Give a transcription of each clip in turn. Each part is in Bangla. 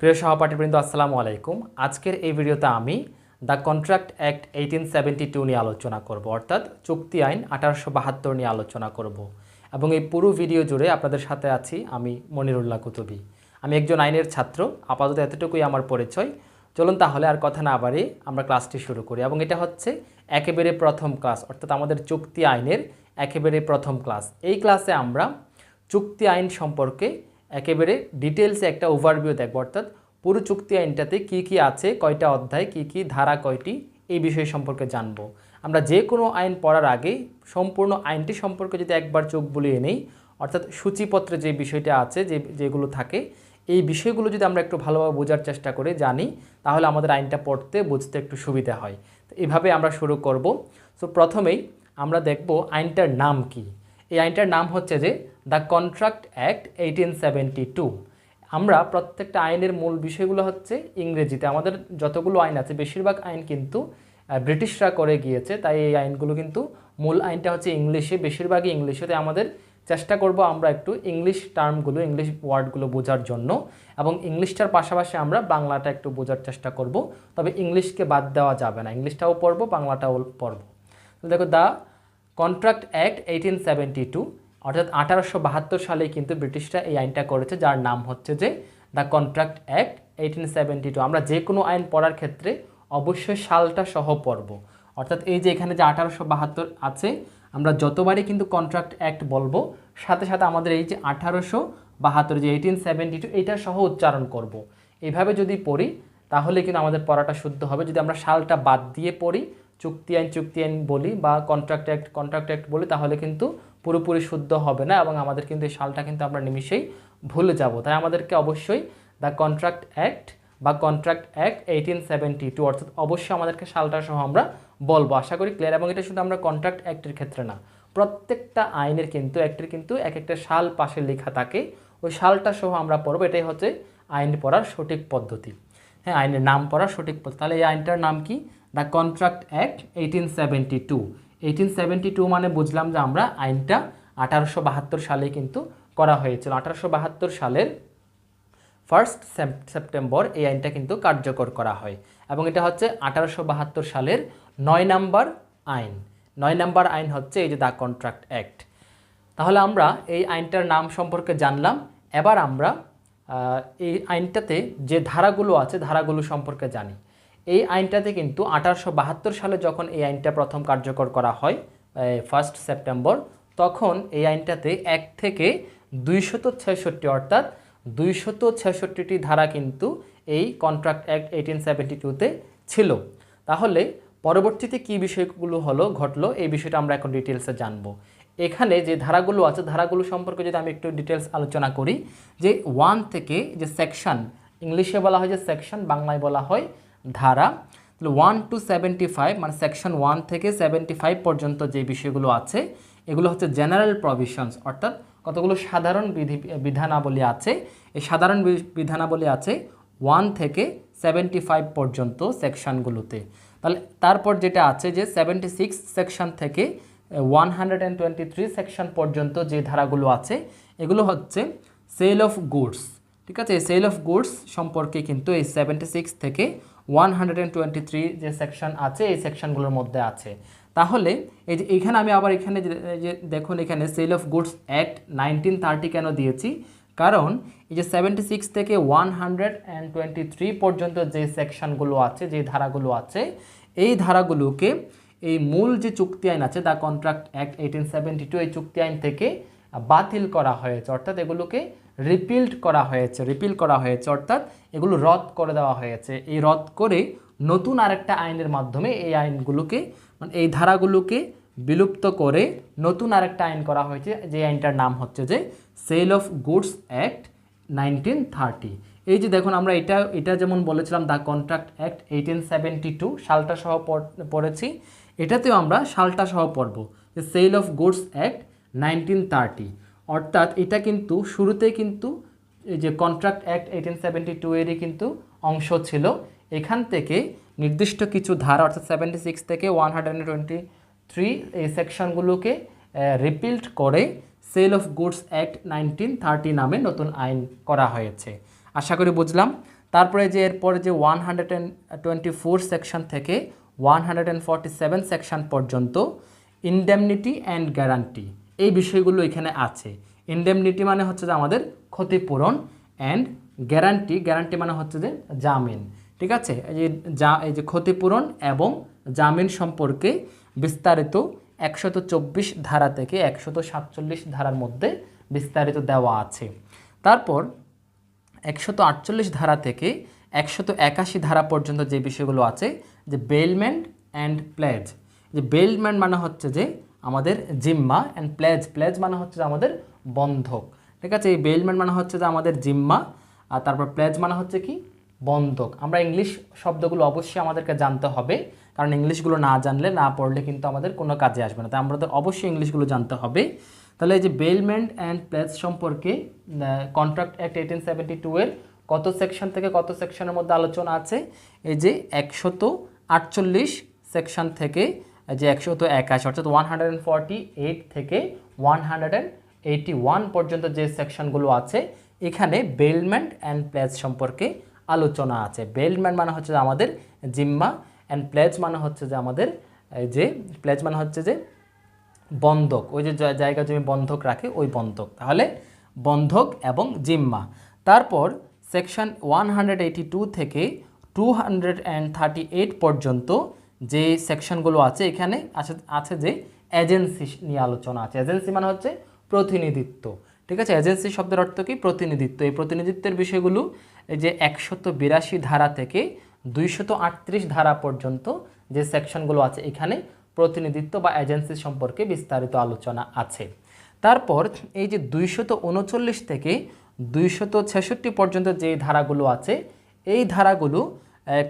প্রিয় সহপাঠীবৃন্দ, আসসালামু আলাইকুম। আজকের এই ভিডিওতে আমি the contract act eighteen seventy two নিয়ে আলোচনা করব, অর্থাৎ চুক্তি আইন আঠারোশো বাহাত্তর নিয়ে আলোচনা করব। এবং এই পুরো ভিডিও জুড়ে আপনাদের সাথে আছি আমি মনিরুল্লাহ কুতুবি। আমি একজন আইনের ছাত্র, আপাতত এতটুকুই আমার পরিচয়। চলুন তাহলে আর কথা না বাড়িয়ে আমরা ক্লাসটি শুরু করি। এবং এটা হচ্ছে একেবারে প্রথম ক্লাস, অর্থাৎ আমাদের চুক্তি আইনের একেবারে প্রথম ক্লাস। এই ক্লাসে আমরা চুক্তি আইন সম্পর্কে একেবারে ডিটেলসে একটা ওভারভিউ দেখব। অর্থাৎ পুরো চুক্তি আইনটাতে কি কি আছে, কয়টা অধ্যায়, কি কি ধারা কয়টি, এই বিষয় সম্পর্কে জানব। আমরা যে কোনো আইন পড়ার আগে সম্পূর্ণ আইনটি সম্পর্কে যদি একবার চোখ বুলিয়ে নেই, অর্থাৎ সূচিপত্রে যে বিষয়টা আছে, যে যেগুলো থাকে, এই বিষয়গুলো যদি আমরা একটু ভালোভাবে বোঝার চেষ্টা করে জানি, তাহলে আমাদের আইনটা পড়তে, বুঝতে একটু সুবিধা হয়। তো এভাবে আমরা শুরু করব। সো প্রথমেই আমরা দেখব আইনটার নাম কি। এই আইনটার নাম হচ্ছে যে the contract act eighteen seventy two. আমরা প্রত্যেকটা আইনের মূল বিষয়গুলো হচ্ছে ইংরেজিতে। আমাদের যতগুলো আইন আছে, বেশিরভাগ আইন কিন্তু ব্রিটিশরা করে গিয়েছে। তাই এই আইনগুলো কিন্তু মূল আইনটা হচ্ছে ইংলিশে। বেশিরভাগই ইংলিশে তাই আমাদের চেষ্টা করব আমরা একটু ইংলিশ টার্মগুলো, ইংলিশ ওয়ার্ডগুলো বোঝার জন্য। এবং ইংলিশটার পাশাপাশি আমরা বাংলাটা একটু বোঝার চেষ্টা করব। তবে ইংলিশকে বাদ দেওয়া যাবে না। ইংলিশটাও পড়ব, বাংলাটাও পড়ব। দেখো, the contract act eighteen seventy two অর্থাৎ আঠারোশো বাহাত্তর সালে কিন্তু ব্রিটিশরা এই আইনটা করেছে, যার নাম হচ্ছে যে দ্য কন্ট্রাক্ট অ্যাক্ট এইটিন আমরা যে কোনো আইন পড়ার ক্ষেত্রে অবশ্যই সালটা সহ পড়ব। অর্থাৎ এই যে এখানে যে আঠারোশো বাহাত্তর আছে, আমরা যতবারই কিন্তু কন্ট্রাক্ট অ্যাক্ট বলব, সাথে সাথে আমাদের এই যে আঠারোশো বাহাত্তর, যে এইটিন সেভেন্টি টু এটা সহ উচ্চারণ করব। এইভাবে যদি পড়ি, তাহলে কিন্তু আমাদের পড়াটা শুদ্ধ হবে। যদি আমরা সালটা বাদ দিয়ে পড়ি চুক্তি আইন চুক্তি আইন বলি বা কন্ট্রাক্ট অ্যাক্ট কন্ট্রাক্ট অ্যাক্ট বলি, তাহলে কিন্তু পুরোপুরি শুদ্ধ হবে না এবং আমাদের কিন্তু এই সালটা কিন্তু আমরা নিমিষেই ভুলে যাব। তাই আমাদেরকে অবশ্যই দ্য কন্ট্রাক্ট অ্যাক্ট বা contract act eighteen seventy two অর্থাৎ অবশ্যই আমাদেরকে সালটা সহ আমরা বলব। আশা করি ক্লিয়ার এবং এটা শুধু আমরা কন্ট্রাক্ট অ্যাক্টের ক্ষেত্রে না, প্রত্যেকটা আইনের কিন্তু অ্যাক্টের কিন্তু এক একটা সাল পাশে লেখা থাকে। ওই সালটা সহ আমরা পড়ব। এটাই হচ্ছে আইন পড়ার সঠিক পদ্ধতি। হ্যাঁ আইনের নাম পড়ার সঠিক পদ্ধতি। তাহলে এই আইনটার নাম কি? The contract act eighteen seventy two eighteen seventy two মানে বুঝলাম যে আমরা আইনটা আঠারোশো বাহাত্তর সালে কিন্তু করা হয়েছিল। আঠারোশো বাহাত্তর সালের ফার্স্ট সেপ্টেম্বর এই আইনটা কিন্তু কার্যকর করা হয়। এবং এটা হচ্ছে আঠারোশো বাহাত্তর সালের নয় নাম্বার আইন। নয় নাম্বার আইন হচ্ছে এই যে দ্য কন্ট্রাক্ট অ্যাক্ট তাহলে আমরা এই আইনটার নাম সম্পর্কে জানলাম। এবার আমরা এই আইনটাতে যে ধারাগুলো আছে, ধারাগুলো সম্পর্কে জানি। এই আইনটাতে কিন্তু আঠারোশো বাহাত্তর সালে যখন এই আইনটা প্রথম কার্যকর করা হয় ফার্স্ট সেপ্টেম্বর তখন এই আইনটাতে এক থেকে দুইশত ছেষট্টি অর্থাৎ দুইশত ছেষট্টিটি ধারা কিন্তু এই কন্ট্রাক্ট অ্যাক্ট এইটিন সেভেন্টি টুতে ছিল। তাহলে পরবর্তীতে কি বিষয়গুলো হলো, ঘটলো, এই বিষয়টা আমরা এখন ডিটেলসে জানব। এখানে যে ধারাগুলো আছে, ধারাগুলো সম্পর্কে যদি আমি একটু ডিটেলস আলোচনা করি, যে ওয়ান থেকে যে সেকশন ইংলিশে বলা হয় যে সেকশন বাংলায় বলা হয় ধারা, তাহলে ওয়ান টু সেভেন্টি ফাইভ মানে সেকশন ওয়ান থেকে সেভেন্টি ফাইভ পর্যন্ত যে বিষয়গুলো আছে, এগুলো হচ্ছে জেনারেল প্রভিশনস অর্থাৎ কতগুলো সাধারণ বিধি, বিধানাবলী আছে, এই সাধারণ বিধানাবলী আছে ওয়ান থেকে সেভেন্টি ফাইভ পর্যন্ত সেকশনগুলোতে তাহলে তারপর যেটা আছে যে সেভেন্টি সিক্স সেকশন থেকে one hundred and twenty three section পর্যন্ত যে ধারাগুলো আছে, এগুলো হচ্ছে সেল অফ গুডস ঠিক আছে? এই সেল অফ গুডস সম্পর্কে কিন্তু এই সেভেন্টি সিক্স থেকে ওয়ান যে সেকশন আছে, এই সেকশনগুলোর মধ্যে আছে। তাহলে এই যে এখানে আমি আবার এখানে যে দেখুন এখানে sale of goods act nineteen thirty কেন দিয়েছি? কারণ এই যে সেভেন্টি সিক্স থেকে ওয়ান পর্যন্ত যে সেকশনগুলো আছে, যে ধারাগুলো আছে, এই ধারাগুলোকে এই মূল যে চুক্তি আইন আছে দ্য কন্ট্রাক্ট অ্যাক্ট এইটিন এই চুক্তি আইন থেকে বাতিল করা হয়েছে। অর্থাৎ এগুলোকে রিপিল্ড করা হয়েছে রিপিল করা হয়েছে, অর্থাৎ এগুলো রদ করে দেওয়া হয়েছে। এই রদ করে নতুন আরেকটা আইনের মাধ্যমে এই আইনগুলোকে মানে এই ধারাগুলোকে বিলুপ্ত করে নতুন আরেকটা আইন করা হয়েছে, যে আইনটার নাম হচ্ছে যে sale of goods act nineteen thirty এই যে দেখুন, আমরা এটা এটা যেমন বলেছিলাম the contract act eighteen seventy two সালটা সহ পড়েছি। এটাতেও আমরা সালটা সহ পড়ব sale of goods act nineteen thirty অর্থাৎ এটা কিন্তু শুরুতে কিন্তু যে contract act eighteen seventy two এরই কিন্তু অংশ ছিল। এখান থেকে নির্দিষ্ট কিছু ধারা, অর্থাৎ সেভেন্টি সিক্স থেকে ওয়ান হান্ড্রেড টোয়েন্টি থ্রি এই সেকশনগুলোকে রিপিল্ড করে sale of goods act nineteen thirty নামে নতুন আইন করা হয়েছে। আশা করি বুঝলাম। তারপরে যে এরপরে যে one hundred twenty four section থেকে one hundred and forty seven section পর্যন্ত ইনডেমনিটি অ্যান্ড গ্যারান্টি এই বিষয়গুলো এখানে আছে। ইনডেমনিটি মানে হচ্ছে যে আমাদের ক্ষতিপূরণ অ্যান্ড গ্যারান্টি গ্যারান্টি মানে হচ্ছে যে জামিন। ঠিক আছে? এই যে যা এই যে ক্ষতিপূরণ এবং জামিন সম্পর্কে বিস্তারিত একশত চব্বিশ ধারা থেকে একশত সাতচল্লিশ ধারার মধ্যে বিস্তারিত দেওয়া আছে। তারপর একশত আটচল্লিশ ধারা থেকে একশত একাশি ধারা পর্যন্ত যে বিষয়গুলো আছে, যে বেলমেন্ট অ্যান্ড প্লেজ যে বেলমেন্ট মানে হচ্ছে যে আমাদের জিম্মা অ্যান্ড প্লেজ প্লেজ মানে হচ্ছে যে আমাদের বন্ধক। ঠিক আছে? এই বেলমেন্ট মানে হচ্ছে যে আমাদের জিম্মা, আর তারপর প্লেজ মানে হচ্ছে কি? বন্ধক। আমরা ইংলিশ শব্দগুলো অবশ্যই আমাদেরকে জানতে হবে, কারণ ইংলিশগুলো না জানলে, না পড়লে কিন্তু আমাদের কোনো কাজে আসবে না। তাই আমাদের অবশ্যই ইংলিশগুলো জানতে হবে। তাহলে এই যে বেলমেন্ট অ্যান্ড প্লেজ সম্পর্কে contract act eighteen seventy two এর কত সেকশন থেকে কত সেকশনের মধ্যে আলোচনা আছে? এই যে একশত আটচল্লিশ সেকশন থেকে এই একশো তো একাশি, অর্থাৎ one hundred and forty eight থেকে one hundred and eighty one পর্যন্ত যে সেকশনগুলো আছে, এখানে বেলমেন্ট অ্যান্ড প্লেজ সম্পর্কে আলোচনা আছে। বেলমেন্ট মানে হচ্ছে যে আমাদের জিম্মা অ্যান্ড প্লেজ মানে হচ্ছে যে আমাদের যে প্লেজ মানে হচ্ছে যে বন্ধক, ওই যে জায়গা জমি বন্ধক রাখে, ওই বন্ধক। তাহলে বন্ধক এবং জিম্মা। তারপর সেকশন ওয়ান থেকে টু পর্যন্ত যে সেকশনগুলো আছে এখানে আছে আছে যে এজেন্সি নিয়ে আলোচনা আছে। এজেন্সি মানে হচ্ছে প্রতিনিধিত্ব। ঠিক আছে? এজেন্সি শব্দের অর্থ কি? প্রতিনিধিত্ব। এই প্রতিনিধিত্বের বিষয়গুলো এই যে একশত বিরাশি ধারা থেকে দুইশত আটত্রিশ ধারা পর্যন্ত যে সেকশনগুলো আছে এখানে প্রতিনিধিত্ব বা এজেন্সি সম্পর্কে বিস্তারিত আলোচনা আছে। তারপর এই যে দুইশত উনচল্লিশ থেকে দুইশত ছেষট্টি পর্যন্ত যে ধারাগুলো আছে, এই ধারাগুলো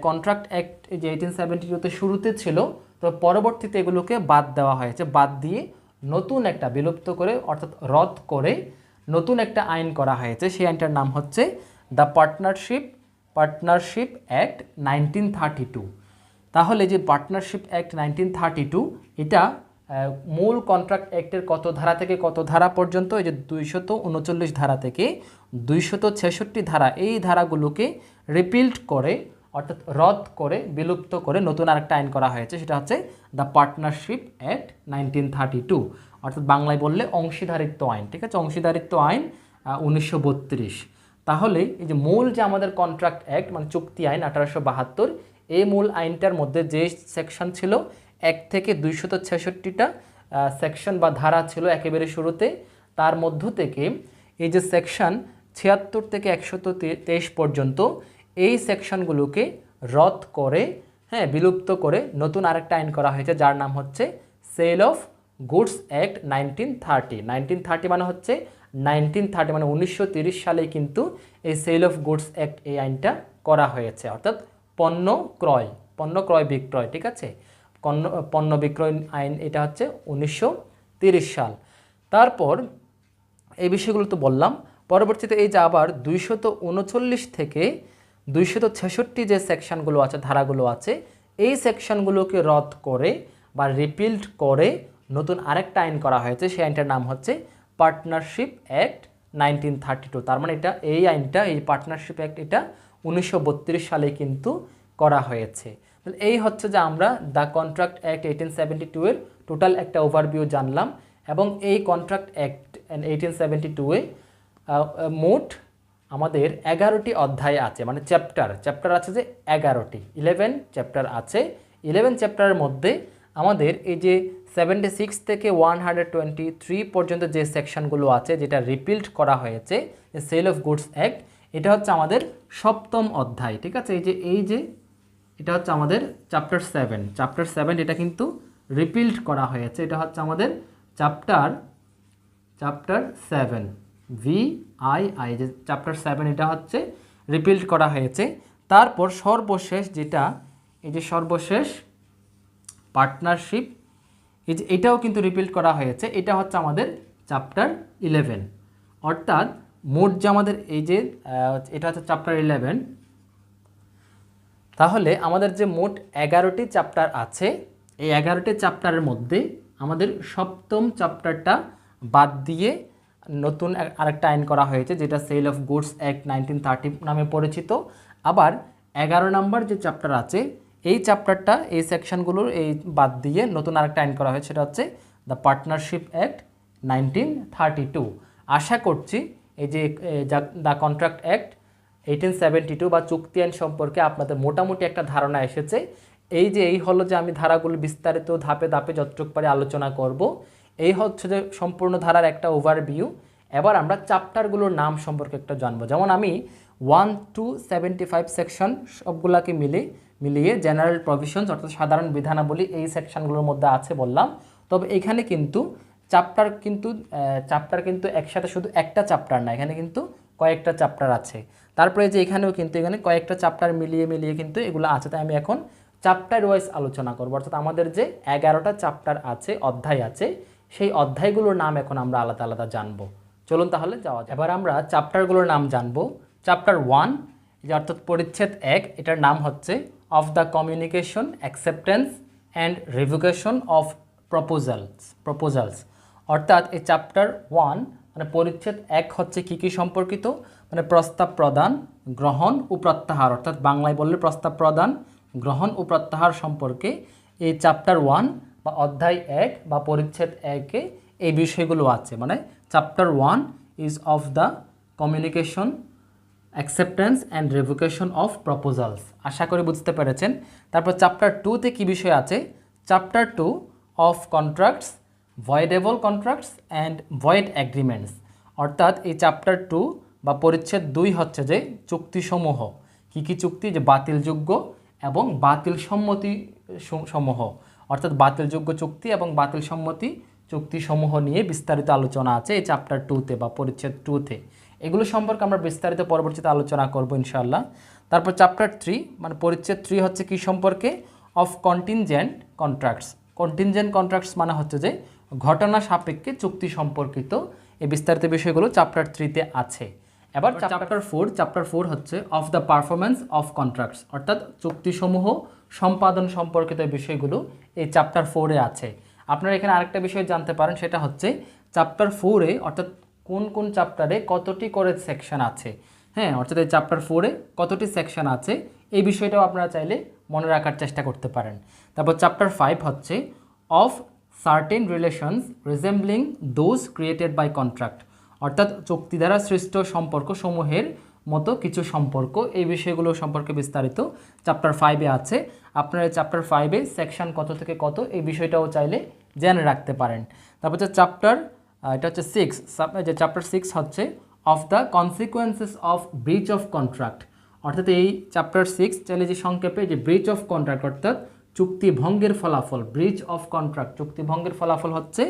কন্ট্রাক্ট অ্যাক্ট যে এইটিন সেভেন্টি টুতে শুরুতে ছিল, তো পরবর্তীতে এগুলোকে বাদ দেওয়া হয়েছে। বাদ দিয়ে নতুন একটা বিলুপ্ত করে, অর্থাৎ রদ করে নতুন একটা আইন করা হয়েছে। সেই আইনটার নাম হচ্ছে the partnership partnership act nineteen thirty two তাহলে যে partnership act nineteen thirty two এটা মূল কন্ট্রাক্ট অ্যাক্টের কত ধারা থেকে কত ধারা পর্যন্ত, এই যে দুইশত উনচল্লিশ ধারা থেকে দুইশত ছেষট্টি ধারা, এই ধারাগুলোকে রিপিল্ড করে অর্থাৎ রদ করে, বিলুপ্ত করে নতুন আরেকটা আইন করা হয়েছে, সেটা হচ্ছে the partnership act nineteen thirty two অর্থাৎ বাংলায় বললে অংশীদারিত্ব আইন, ঠিক আছে? অংশীদারিত্ব আইন উনিশশো বত্রিশ। তাহলে এই যে মূল যে আমাদের কন্ট্রাক্ট অ্যাক্ট মানে চুক্তি আইন আঠারোশো বাহাত্তর, এই মূল আইনটার মধ্যে যে সেকশন ছিল, এক থেকে দুইশত ছেষট্টিটা সেকশন বা ধারা ছিল একেবারে শুরুতে, তার মধ্য থেকে এই যে সেকশন ছিয়াত্তর থেকে একশত তেইশ পর্যন্ত এই সেকশনগুলোকে রদ করে হ্যাঁ বিলুপ্ত করে নতুন আরেকটা আইন করা হয়েছে, যার নাম হচ্ছে sale of goods act nineteen thirty. Nineteen thirty মানে হচ্ছে নাইনটিন থার্টি মানে উনিশশো সালে কিন্তু এই সেল অফ গুডস অ্যাক্ট এই আইনটা করা হয়েছে, অর্থাৎ পণ্য ক্রয় পণ্য ক্রয় বিক্রয়, ঠিক আছে? পণ্য পণ্য বিক্রয় আইন এটা হচ্ছে উনিশশো সাল। তারপর এই বিষয়গুলো তো বললাম, পরবর্তীতে এই যে আবার দুইশত থেকে দুইশত ছেষট্টি যে সেকশনগুলো আছে, ধারাগুলো আছে, এই সেকশনগুলোকে রদ করে বা রিপিল্ড করে নতুন আরেকটা আইন করা হয়েছে। সেই আইনটার নাম হচ্ছে partnership act nineteen thirty two. তার মানে এটা, এই আইনটা, এই পার্টনারশিপ অ্যাক্ট এটা উনিশশো বত্রিশ সালে কিন্তু করা হয়েছে। এই হচ্ছে যে আমরা the contract act eighteen seventy two এর টোটাল একটা ওভারভিউ জানলাম এবং এই কন্ট্রাক্ট অ্যাক্ট এইটিন সেভেন্টি টুয়ে মোট আমাদের এগারোটি অধ্যায় আছে মানে চ্যাপ্টার চ্যাপ্টার আছে যে এগারোটি ইলেভেন চ্যাপ্টার আছে ইলেভেন চ্যাপ্টারের মধ্যে আমাদের এই যে সেভেন্টি সিক্স থেকে ওয়ান হান্ড্রেড টোয়েন্টি থ্রি পর্যন্ত যে সেকশনগুলো আছে, যেটা রিপিল্ড করা হয়েছে সেল অফ গুডস অ্যাক্ট এটা হচ্ছে আমাদের সপ্তম অধ্যায়, ঠিক আছে? এই যে এই যে, এটা হচ্ছে আমাদের চ্যাপ্টার সেভেন চ্যাপ্টার সেভেন এটা কিন্তু রিপিল্ড করা হয়েছে, এটা হচ্ছে আমাদের chapter chapter seven V I I যে চ্যাপ্টার সেভেন এটা হচ্ছে রিপিল্ড করা হয়েছে। তারপর সর্বশেষ যেটা, এই যে সর্বশেষ পার্টনারশিপ এই যে এটাও কিন্তু রিপিল্ড করা হয়েছে। এটা হচ্ছে আমাদের চ্যাপ্টার ইলেভেন অর্থাৎ মোট যে আমাদের এই যে এটা হচ্ছে চ্যাপ্টার ইলেভেন তাহলে আমাদের যে মোট এগারোটি চ্যাপ্টার আছে, এই এগারোটি চ্যাপ্টারের মধ্যে আমাদের সপ্তম চ্যাপ্টারটা বাদ দিয়ে নতুন আরেকটা আইন করা হয়েছে, যেটা sale of goods act nineteen thirty নামে পরিচিত। আবার এগারো নম্বর যে চ্যাপ্টার আছে, এই চ্যাপ্টারটা এই সেকশনগুলোর এই বাদ দিয়ে নতুন আরেকটা আইন করা হয়েছে, সেটা হচ্ছে the partnership act nineteen thirty two আশা করছি এই যে the contract act eighteen seventy two বা চুক্তি আইন সম্পর্কে আপনাদের মোটামুটি একটা ধারণা এসেছে। এই যে, এই হলো যে আমি ধারাগুলো বিস্তারিত ধাপে ধাপে যতটুকু পারি আলোচনা করব। এই হচ্ছে যে সম্পূর্ণ ধারার একটা ওভারভিউ এবার আমরা চ্যাপ্টারগুলোর নাম সম্পর্কে একটা জানব। যেমন আমি one two seventy five section সবগুলাকে মিলে মিলিয়ে জেনারেল প্রভিশনস অর্থাৎ সাধারণ বিধানাবলী এই সেকশনগুলোর মধ্যে আছে বললাম। তবে এখানে কিন্তু চ্যাপ্টার কিন্তু চ্যাপ্টার কিন্তু একসাথে শুধু একটা চ্যাপ্টার না, এখানে কিন্তু কয়েকটা চ্যাপ্টার আছে। তারপরে যে এখানেও কিন্তু এখানে কয়েকটা চ্যাপ্টার মিলিয়ে মিলিয়ে কিন্তু এগুলো আছে। তাই আমি এখন চ্যাপ্টার ওয়াইজ আলোচনা করব। অর্থাৎ আমাদের যে এগারোটা চ্যাপ্টার আছে, অধ্যায় আছে সেই অধ্যায়গুলোর নাম এখন আমরা আলাদা আলাদা জানব। চলুন তাহলে যাওয়া যাক। এবার আমরা চ্যাপ্টারগুলোর নাম জানব। চ্যাপ্টার ওয়ান যে অর্থাৎ পরিচ্ছেদ এক, এটার নাম হচ্ছে of the communication acceptance and revocation of proposals proposals অর্থাৎ এই চ্যাপ্টার ওয়ান মানে পরিচ্ছেদ এক হচ্ছে কী কী সম্পর্কিত? মানে প্রস্তাব প্রদান, গ্রহণ ও প্রত্যাহার। অর্থাৎ বাংলায় বললে প্রস্তাব প্রদান, গ্রহণ ও প্রত্যাহার সম্পর্কে এই চ্যাপ্টার ওয়ান বা অধ্যায় এক বা পরিচ্ছেদ একে এই বিষয়গুলো আছে। মানে chapter one is of the communication acceptance and revocation of proposals আশা করি বুঝতে পেরেছেন। তারপর চ্যাপ্টার টুতে কী বিষয় আছে? Chapter two of contracts voidable contracts and void agreements অর্থাৎ এই চ্যাপ্টার টু বা পরিচ্ছেদ দুই হচ্ছে যে চুক্তিসমূহ। কী কী চুক্তি? যে বাতিলযোগ্য এবং বাতিল সম্মতি সমূহ। অর্থাৎ বাতিলযোগ্য চুক্তি এবং বাতিল সম্মতি চুক্তিসমূহ নিয়ে বিস্তারিত আলোচনা আছে এই চ্যাপ্টার টুতে বা পরিচ্ছেদ টুতে এগুলো সম্পর্কে আমরা বিস্তারিত পরবর্তীতে আলোচনা করব ইনশাল্লাহ তারপর চ্যাপ্টার থ্রি মানে পরিচ্ছেদ থ্রি হচ্ছে কি সম্পর্কে? Of contingent contracts contingent contracts মানে হচ্ছে যে ঘটনা সাপেক্ষে চুক্তি সম্পর্কিত এই বিস্তারিত বিষয়গুলো চ্যাপ্টার থ্রিতে আছে। এবার চ্যাপ্টার ফোর চ্যাপ্টার ফোর হচ্ছে of the performance of contracts অর্থাৎ চুক্তিসমূহ সম্পাদন সম্পর্কিত বিষয়গুলো এই চ্যাপ্টার ফোরে আছে। আপনারা এখানে আরেকটা বিষয় জানতে পারেন সেটা হচ্ছে চ্যাপ্টার ফোরে অর্থাৎ কোন কোন চ্যাপ্টারে কতটি করে সেকশন আছে। হ্যাঁ অর্থাৎ এই চ্যাপ্টার ফোরে কতটি সেকশন আছে এই বিষয়টাও আপনারা চাইলে মনে রাখার চেষ্টা করতে পারেন। তারপর চ্যাপ্টার ফাইভ হচ্ছে of certain relations resembling those created by contract অর্থাৎ চুক্তি দ্বারা সৃষ্ট সম্পর্ক সমূহের মতো কিছু সম্পর্ক। এই বিষয়গুলো সম্পর্কে বিস্তারিত চ্যাপ্টার ফাইভে আছে। আপনারা চ্যাপ্টার ফাইভে সেকশন কত থেকে কত এই বিষয়টাও চাইলে জেনে রাখতে পারেন। তারপর হচ্ছে চ্যাপ্টার এটা হচ্ছে সিক্স যে চ্যাপ্টার সিক্স হচ্ছে of the consequences of breach of contract অর্থাৎ এই চ্যাপ্টার সিক্স চাইলে যে সংক্ষেপে যে ব্রিচ অফ কন্ট্রাক্ট অর্থাৎ চুক্তি ভঙ্গের ফলাফল ব্রিচ অফ কন্ট্রাক্ট চুক্তি ভঙ্গের ফলাফল হচ্ছে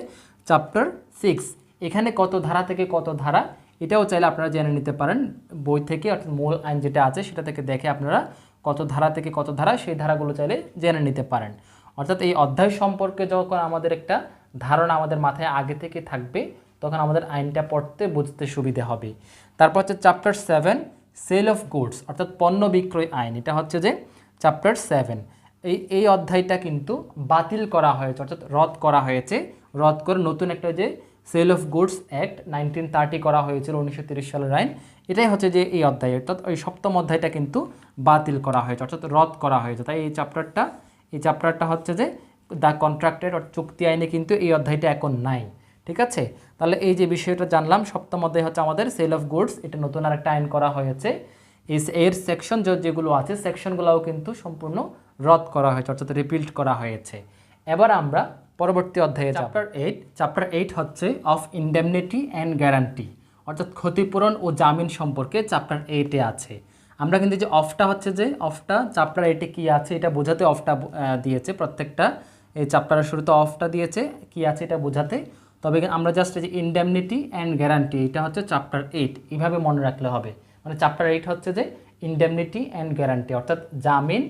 চ্যাপ্টার সিক্স এখানে কত ধারা থেকে কত ধারা, এটাও চাইলে আপনারা জেনে নিতে পারেন। বই থেকে অর্থাৎ মূল আইন যেটা আছে, সেটা থেকে দেখে আপনারা কত ধারা থেকে কত ধারা, সেই ধারাগুলো চাইলে জেনে নিতে পারেন। অর্থাৎ এই অধ্যায় সম্পর্কে যখন আমাদের একটা ধারণা আমাদের মাথায় আগে থেকে থাকবে, তখন আমাদের আইনটা পড়তে বুঝতে সুবিধে হবে। তারপর হচ্ছে chapter seven sale of goods অর্থাৎ পণ্য বিক্রয় আইন। এটা হচ্ছে যে চ্যাপ্টার সেভেন এই এই অধ্যায়টা কিন্তু বাতিল করা হয়েছে, অর্থাৎ রদ করা হয়েছে। রদ করে নতুন একটা যে sale of goods act nineteen thirty করা হয়েছিল উনিশশো তিরিশ সালের আইন। এটাই হচ্ছে যে এই অধ্যায়, অর্থাৎ ওই সপ্তম অধ্যায়টা কিন্তু বাতিল করা হয়েছে, অর্থাৎ রদ করা হয়েছে। তাই এই চ্যাপ্টারটা এই চ্যাপ্টারটা হচ্ছে যে দ্য কন্ট্রাক্টেড চুক্তি আইনে কিন্তু এই অধ্যায়টা এখন নাই, ঠিক আছে? তাহলে এই যে বিষয়টা জানলাম, সপ্তম অধ্যায় হচ্ছে আমাদের সেল অফ গুডস, এটা নতুন আর একটা আইন করা হয়েছে। এর সেকশন যেগুলো আছে সেকশনগুলোও কিন্তু সম্পূর্ণ রদ করা হয়েছে, অর্থাৎ রিপিল্ড করা হয়েছে। এবার আমরা পরবর্তী অধ্যায়ে চ্যাপ্টার এইট চ্যাপ্টার এইট হচ্ছে অফ ইন্ডেমনিটি অ্যান্ড গ্যারান্টি অর্থাৎ ক্ষতিপূরণ ও জামিন সম্পর্কে চ্যাপ্টার এইটে আছে। আমরা কিন্তু যে অফটা হচ্ছে যে অফটা চ্যাপ্টার এইটে কী আছে এটা বোঝাতে অফটা দিয়েছে প্রত্যেকটা। এই চ্যাপ্টারের শুরুতে অফটা দিয়েছে, কি আছে এটা বোঝাতে। তবে আমরা জাস্ট এই যে ইন্ডেমনিটি অ্যান্ড গ্যারান্টি এটা হচ্ছে চ্যাপ্টার এইট এইভাবে মনে রাখলে হবে। মানে চ্যাপ্টার এইট হচ্ছে যে ইন্ডেমনিটি অ্যান্ড গ্যারান্টি অর্থাৎ জামিন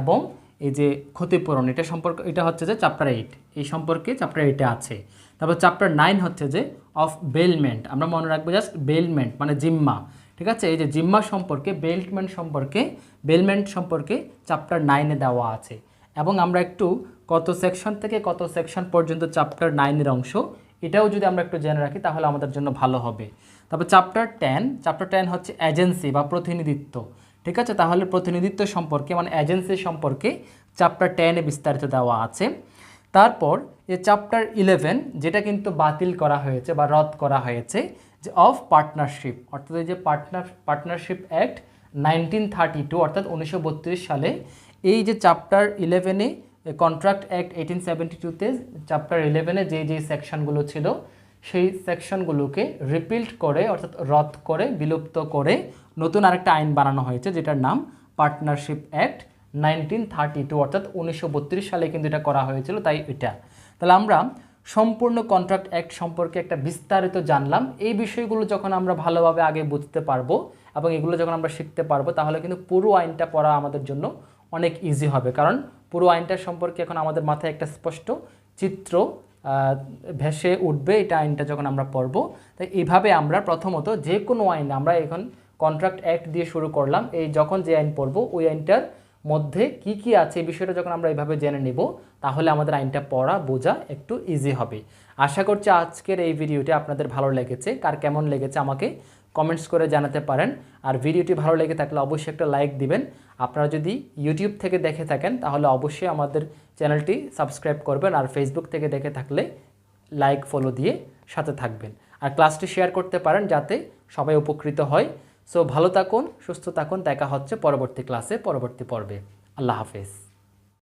এবং এই যে ক্ষতিপূরণ, এটা সম্পর্কে, এটা হচ্ছে যে চ্যাপ্টার এইট এই সম্পর্কে চ্যাপ্টার এইটে আছে। তারপর চ্যাপ্টার নাইন হচ্ছে যে অফ বেলমেন্ট আমরা মনে রাখব জাস্ট বেলমেন্ট মানে জিম্মা, ঠিক আছে? এই যে জিম্মা সম্পর্কে বেল্টমেন্ট সম্পর্কে বেলমেন্ট সম্পর্কে চ্যাপ্টার নাইনে দেওয়া আছে। এবং আমরা একটু কত সেকশন থেকে কত সেকশন পর্যন্ত চ্যাপ্টার নাইনের অংশ, এটাও যদি আমরা একটু জেনে রাখি, তাহলে আমাদের জন্য ভালো হবে। তারপর চ্যাপ্টার টেন চ্যাপ্টার টেন হচ্ছে এজেন্সি বা প্রতিনিধিত্ব। ঠিক আছে? তাহলে প্রতিনিধিত্ব সম্পর্কে মানে এজেন্সি সম্পর্কে চ্যাপ্টার টেনে বিস্তারিত দেওয়া আছে। তারপর এই চ্যাপ্টার ইলেভেন যেটা কিন্তু বাতিল করা হয়েছে বা রদ করা হয়েছে, যে অফ পার্টনারশিপ অর্থাৎ এই যে partner partnership act nineteen thirty two অর্থাৎ উনিশশো বত্রিশ সালে, এই যে চ্যাপ্টার ইলেভেনে কন্ট্রাক্ট অ্যাক্ট এইটিন সেভেন্টি টুতে চ্যাপ্টার ইলেভেনে যে যে সেকশনগুলো ছিল সেই সেকশনগুলোকে রিপিল্ড করে, অর্থাৎ রদ করে, বিলুপ্ত করে নতুন আরেকটা আইন বানানো হয়েছে, যেটার নাম partnership act nineteen thirty two অর্থাৎ উনিশশো বত্রিশ সালে কিন্তু এটা করা হয়েছিল, তাই এটা। তাহলে আমরা সম্পূর্ণ কন্ট্রাক্ট অ্যাক্ট সম্পর্কে একটা বিস্তারিত জানলাম। এই বিষয়গুলো যখন আমরা ভালোভাবে আগে বুঝতে পারব এবং এগুলো যখন আমরা শিখতে পারব, তাহলে কিন্তু পুরো আইনটা পড়া আমাদের জন্য অনেক ইজি হবে। কারণ পুরো আইনটা সম্পর্কে এখন আমাদের মাথায় একটা স্পষ্ট চিত্র ভেসে উঠবে এটা আইনটা যখন আমরা পড়ব, তাই এভাবে আমরা প্রথমত যে কোনো আইন, আমরা এখন কন্ট্রাক্ট অ্যাক্ট দিয়ে শুরু করলাম, এই যখন যে আইন পড়ব, ওই আইনটার মধ্যে কি কি আছে এই বিষয়টা যখন আমরা এভাবে জেনে নেব, তাহলে আমাদের আইনটা পড়া, বোঝা একটু ইজি হবে। আশা করছি আজকের এই ভিডিওটি আপনাদের ভালো লেগেছে, কার কেমন লেগেছে আমাকে কমেন্টস করে জানাতে পারেন। আর ভিডিওটি ভালো লেগে থাকলে অবশ্যই একটা লাইক দিবেন। আপনারা যদি ইউটিউব থেকে দেখে থাকেন, তাহলে অবশ্যই আমাদের চ্যানেলটি সাবস্ক্রাইব করবেন আর ফেসবুক থেকে দেখে থাকলে লাইক ফলো দিয়ে সাথে থাকবেন। আর ক্লাসটি শেয়ার করতে পারেন যাতে সবাই উপকৃত হয়। সো ভালো থাকুন, সুস্থ থাকুন, দেখা হচ্ছে পরবর্তী ক্লাসে পরবর্তী পর্বে। আল্লাহ হাফেজ।